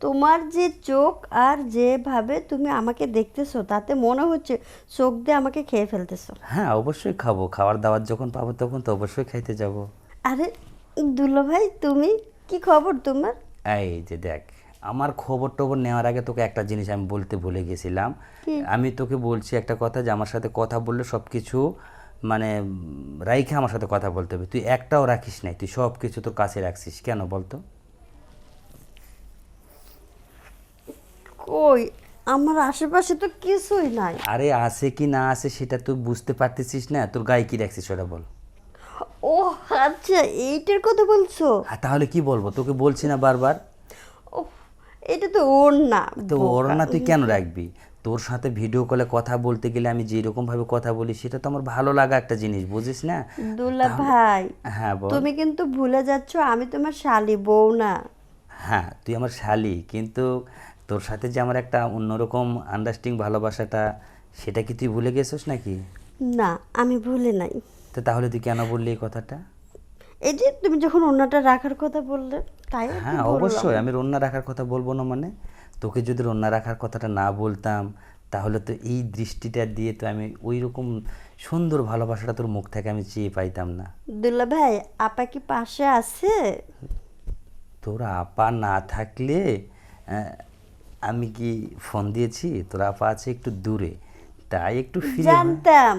তোমার যে চোখ আর যেভাবে তুমি আমাকে দেখতেছো তাতে মনে হচ্ছে চোখ দিয়ে আমাকে খেয়ে ফেলতেছো। হ্যাঁ অবশ্যই খাব। খাবার দাবার যখন পাবো তখন তো অবশ্যই খাইতে যাব। আরে দুলো ভাই তুমি? কি খবর তোমার? এই যে দেখ আমার খবর টবর নেওয়ার আগে তোকে একটা জিনিস আমি বলতে ভুলে গেছিলাম। আমি তোকে বলছি একটা কথা যে আমার সাথে কথা বললে সব কিছু মানে রাইখে আমার সাথে কথা বলতে হবে। তুই একটাও রাখিস নাই তুই সব কিছু তোর কাছে রাখছিস। কেন বলতো? কই আমার আশেপাশে তো কিছুই নাই। আরে আছে কি না আছে সেটা তুই বুঝতে পারতেছিস না তোর গায়ে কি রাখছিস সেটা বল। ও আচ্ছা এইটার কথা বলছো? আর তাহলে কি বলব তোকে বলছি না বারবার। ও এটা তো ওর না তো ওর না তুই কেন রাখবি? তোর সাথে ভিডিও কলে কথা বলতে গেলে আমি যেরকম ভাবে কথা বলি সেটা তো আমার ভালো লাগা একটা জিনিস বুঝিস না? দুলা ভাই হ্যাঁ বল। তুমি কিন্তু ভুলে যাচ্ছ আমি তোমার শালি বউ না। হ্যাঁ তুই আমার শালি কিন্তু তোর সাথে যে আমার একটা অন্যরকম আন্ডারস্ট্যান্ডিং ভালোবাসাটা সেটা কি তুই ভুলে গেছিস নাকি? না আমি ভুলে নাই। তো তাহলে তুই কেন বললি এই কথাটা? এই যে তুমি যখন অন্যটা রাখার কথা বললে তাই হ্যাঁ অবশ্যই আমি রন্না রাখার কথা বলব না মানে। তোকে যদি রন্না রাখার কথাটা না বলতাম তাহলে তো এই দৃষ্টিটা দিয়ে তো আমি ওই রকম সুন্দর ভালোবাসাটা তোর মুখ থেকে আমি চেয়ে পাইতাম না। দুলা ভাই আপা কি পাশে আছে? তোর আপা না থাকলে আমি কি ফোন দিয়েছি? তোর আপা আছে একটু দূরে। তাই একটু ফিরে জানতাম।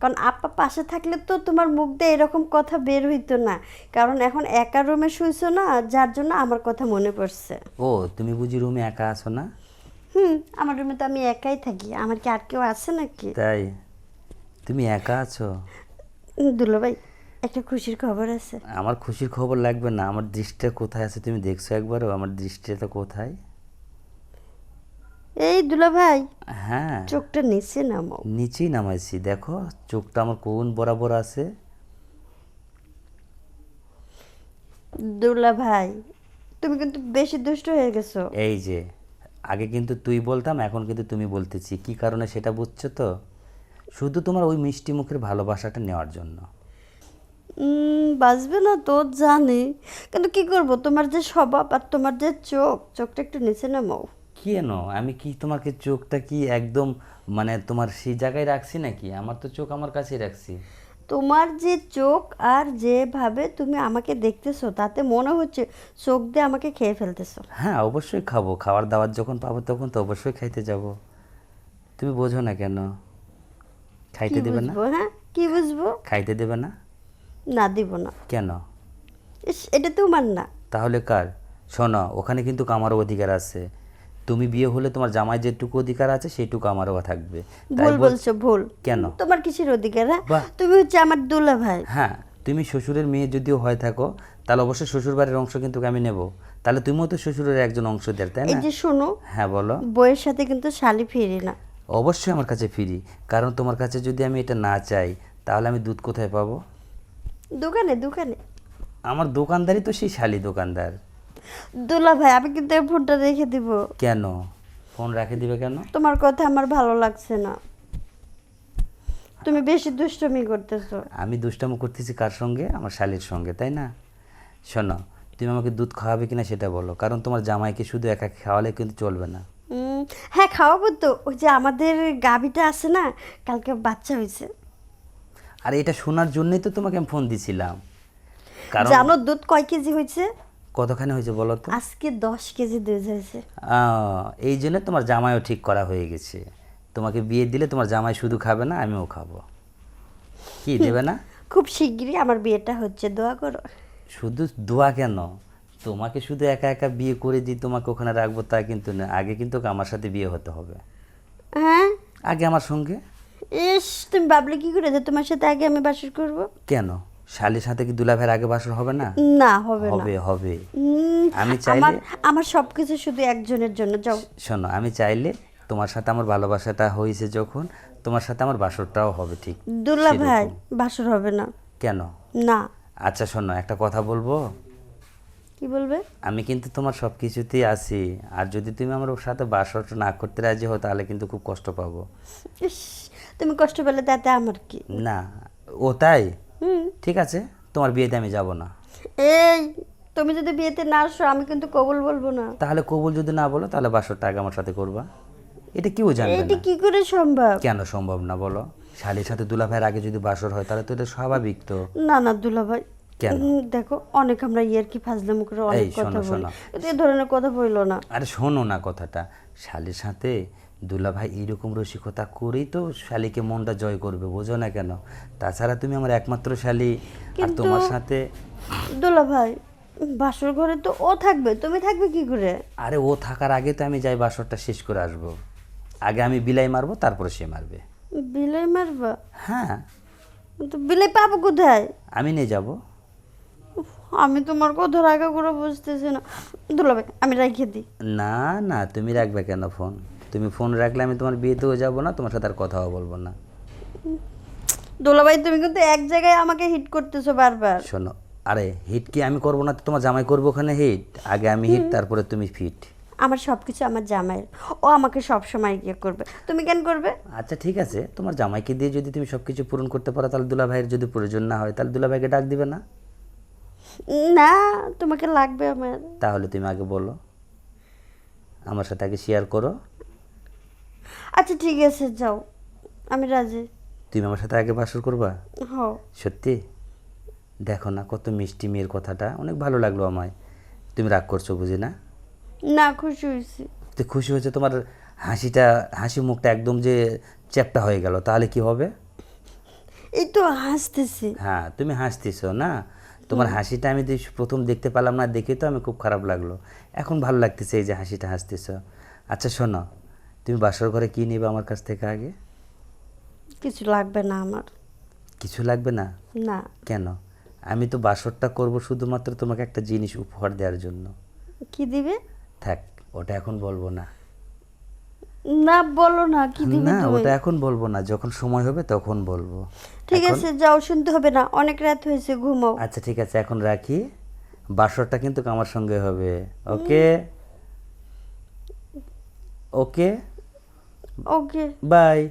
কারণ আপা পাশে থাকলে তো তোমার মুখ দিয়ে এরকম কথা বের হইতো না। কারণ এখন একা রুমে শুইছো না যার জন্য আমার কথা মনে পড়ছে। ও তুমি বুঝি রুমে একা আছো না? হুম আমার রুমে তো আমি একাই থাকি। আমার কি আর কেউ আছে নাকি? তাই? তুমি একা আছো? দুলো ভাই একটা খুশির খবর আছে। আমার খুশির খবর লাগবে না। আমার দৃষ্টিটা কোথায় আছে তুমি দেখছ একবারও? আমার দৃষ্টিটা কোথায়? এই দুলা ভাই হ্যাঁ। চোখটা নিচে নামাও। নিচেই নামাইছি দেখো চোখটা আমার কোন বরাবর আছে? দুলা ভাই তুমি কিন্তু বেশি দুষ্ট হয়ে গেছো। এই যে আগে কিন্তু তুই বলতাম এখন কিন্তু তুমি বলতেছি। কি কারণে সেটা বুঝছ তো? শুধু তোমার ওই মিষ্টি মুখের ভালোবাসাটা নেওয়ার জন্য। উম, বাঁচবে না তো জানি। কিন্তু কি করব তোমার যে স্বভাব আর তোমার যে চোখ চোখটা একটু নিচে নামাও। কেন আমি কি তোমাকে চোখটা কি একদম মানে তোমার সেই জায়গায় রাখছি নাকি? আমার তো চোখ আমার কাছেই রাখছি। তোমার যে চোখ আর যেভাবে তুমি আমাকে দেখতেছো তাতে মনে হচ্ছে চোখ দিয়ে আমাকে খেয়ে ফেলতেছো। হ্যাঁ অবশ্যই খাব। খাবার দাবার যখন পাবো তখন তো অবশ্যই খাইতে যাব। তুমি বোঝো না কেন? খাইতে দেবে না? হ্যাঁ? কি বুঝব? খাইতে দেবে না? না দিব না। কেন? ইস এটা তোমার না। তাহলে কার? শোনো ওখানে কিন্তু আমারও অধিকার আছে। তুমি বিয়ে হলে তোমার জামাই যেটুকু অধিকার আছে সেটুকু আমারও থাকবে। ভুল বল- বলছো ভুল। কেন? তোমার কিসের অধিকার হ্যাঁ? তুমি হচ্ছে আমার দুলা ভাই হ্যাঁ তুমি শ্বশুরের মেয়ে যদিও হয়ে থাকো তাহলে অবশ্যই শ্বশুর বাড়ির অংশ কিন্তু আমি নেব। তাহলে তুমিও তো শ্বশুরের একজন অংশ দেয় তাই এই না যে শোনো হ্যাঁ বলো। বইয়ের সাথে কিন্তু শালি ফিরি না। অবশ্যই আমার কাছে ফিরি কারণ তোমার কাছে যদি আমি এটা না চাই তাহলে আমি দুধ কোথায় পাবো? দোকানে দোকানে। আমার দোকানদারই তো সেই শালি দোকানদার। দুলা ভাই আমি কিন্তু এই ফোনটা রেখে দিব। কেন? ফোন রাখে দিবে কেন? তোমার কথা আমার ভালো লাগছে না। তুমি বেশি দুষ্টমি করতেছো। আমি দুষ্টামো করতেছি কার সঙ্গে? আমার শালির সঙ্গে তাই না? শোনো তুমি আমাকে দুধ খাওয়াবে কিনা সেটা বলো কারণ তোমার জামাইকে শুধু একা খাওয়ালে কিন্তু চলবে না। হ্যাঁ খাওয়াবো তো। ওই যে আমাদের গাভিটা আছে না কালকে বাচ্চা হয়েছে। আর এটা শোনার জন্যই তো তোমাকে আমি ফোন দিছিলাম। কারণ জানো দুধ কয় কেজি হয়েছে? কতখানি হয়েছে বলো তো? আজকে দশ কেজি দুধ হয়েছে। এই জন্য তোমার জামাইও ঠিক করা হয়ে গেছে। তোমাকে বিয়ে দিলে তোমার জামাই শুধু খাবে না আমিও খাব। কি দেবে না? খুব শিগগিরই আমার বিয়েটা হচ্ছে দোয়া করো। শুধু দোয়া কেন? তোমাকে শুধু একা একা বিয়ে করে দিই তোমাকে ওখানে রাখব তা কিন্তু না আগে কিন্তু আমার সাথে বিয়ে হতে হবে। হ্যাঁ? আগে আমার সঙ্গে? ইস তুমি ভাবলে কি করে যে তোমার সাথে আগে আমি বাসর করব? কেন? শালির সাথে কি দুলাভের আগে বাসর হবে না? না হবে না। হবে হবে। আমি চাইলে আমার সবকিছু শুধু একজনের জন্য যাও। শোনো আমি চাইলে তোমার সাথে আমার ভালোবাসাটা হয়েছে যখন তোমার সাথে আমার বাসরটাও হবে ঠিক দুলা ভাই বাসর হবে না। কেন? না। আচ্ছা শোনো একটা কথা বলব? কি বলবে? আমি কিন্তু তোমার সব কিছুতেই আছি। আর যদি তুমি আমার ওর সাথে বাসরটা না করতে রাজি হও তাহলে কিন্তু খুব কষ্ট পাবো। তুমি কষ্ট পেলে তাতে আমার কি? না ও তাই? ঠিক আছে তোমার বিয়েতে আমি যাব না। এই তুমি যদি বিয়েতে না আসো আমি কিন্তু কবুল বলব না। তাহলে কবুল যদি না বলো তাহলে বাসর টাকা আমার সাথে করবা। এটা কেউ জানে এটা কি করে সম্ভব? কেন সম্ভব না বলো? শালির সাথে দুলাভাইয়ের আগে যদি বাসর হয় তাহলে তো এটা স্বাভাবিক তো। না না দুলা ভাই কেন? দেখো অনেক আমরা ইয়ার কি ফাজলামো করে অনেক কথা বলি। এই ধরনের কথা বলল না। আরে শোনো না কথাটা। শালির সাথে দুলা ভাই এইরকম রসিকতা করেই তো শালিকে মনটা জয় করবে বোঝো না কেন? তাছাড়া তুমি আমার একমাত্র শালি আর তোমার সাথে দুলা ভাই বাসর ঘরে তো ও থাকবে তুমি থাকবে কি করে? আরে ও থাকার আগে তো আমি যাই বাসরটা শেষ করে আসব। আগে আমি বিলাই মারবো তারপরে সে মারবে। বিলাই মারবা? হ্যাঁ। তো বিলাই পাবো কোথায়? আমি নিয়ে যাব। আমি তোমার কথা রাগা করে বুঝতেছি না। দুলা ভাই আমি রাখিয়ে দিই। না না তুমি রাখবে কেন ফোন? তুমি ফোন রাখলে আমি তোমার বিয়েতেও যাব না তোমার সাথে আর কথাও বলব না। দুলা ভাই তুমি কিন্তু এক জায়গায় আমাকে হিট করতেছো বারবার। শোনো আরে হিট কি আমি করব না? তো তোমার জামাই করব ওখানে হিট আগে আমি হিট তারপরে তুমি ফিট আমার সব কিছু আমার জামাইয়ের। ও আমাকে সব সময় গিয়ে করবে। তুমি কেন করবে? আচ্ছা ঠিক আছে। তোমার জামাইকে দিয়ে যদি তুমি সব কিছু পূরণ করতে পারো তাহলে দুলা ভাইয়ের যদি প্রয়োজন না হয় তাহলে দুলা ভাইকে ডাক দিবে না। না তোমাকে লাগবে আমার। তাহলে তুমি আগে বলো। আমার সাথে আগে শেয়ার করো। আচ্ছা ঠিক আছে যাও। আমি রাজি। তুমি আমার সাথে আগে বাসর করবা? হও। সত্যি? দেখো না কত মিষ্টি মেয়ের কথাটা। অনেক ভালো লাগল আমায়। তুমি রাগ করছ বুঝি না? না খুশি হয়েছি। তো খুশি হয়েছে তোমার হাসিটা হাসি মুখটা একদম যে চ্যাপটা হয়ে গেল। তাহলে কি হবে? এই তো হাসতেছি। হ্যাঁ তুমি হাসতেছো না? তোমার হাসিটা আমি প্রথম দেখতে পেলাম না দেখে তো আমি খুব খারাপ লাগল। এখন ভালো লাগতেছে এই যে হাসিটা হাসতেছ। আচ্ছা শোনো তুমি বাসর ঘরে কি নেবে আমার কাছ থেকে আগে? কিছু লাগবে না আমার। কিছু লাগবে না? না। কেন? আমি তো বাসরটা করব শুধুমাত্র তোমাকে একটা জিনিস উপহার দেওয়ার জন্য। কি দিবে? থাক ওটা এখন বলব না। না বলো না কি দিবে না ওটা এখন বলব না যখন সময় হবে তখন বলব। ঠিক আছে যাও শুনতে হবে না অনেক রাত হয়েছে ঘুমাও। আচ্ছা ঠিক আছে এখন রাখি। বাসরটা কিন্তু আমার সঙ্গে হবে ওকে? ওকে? ওকে। বাই।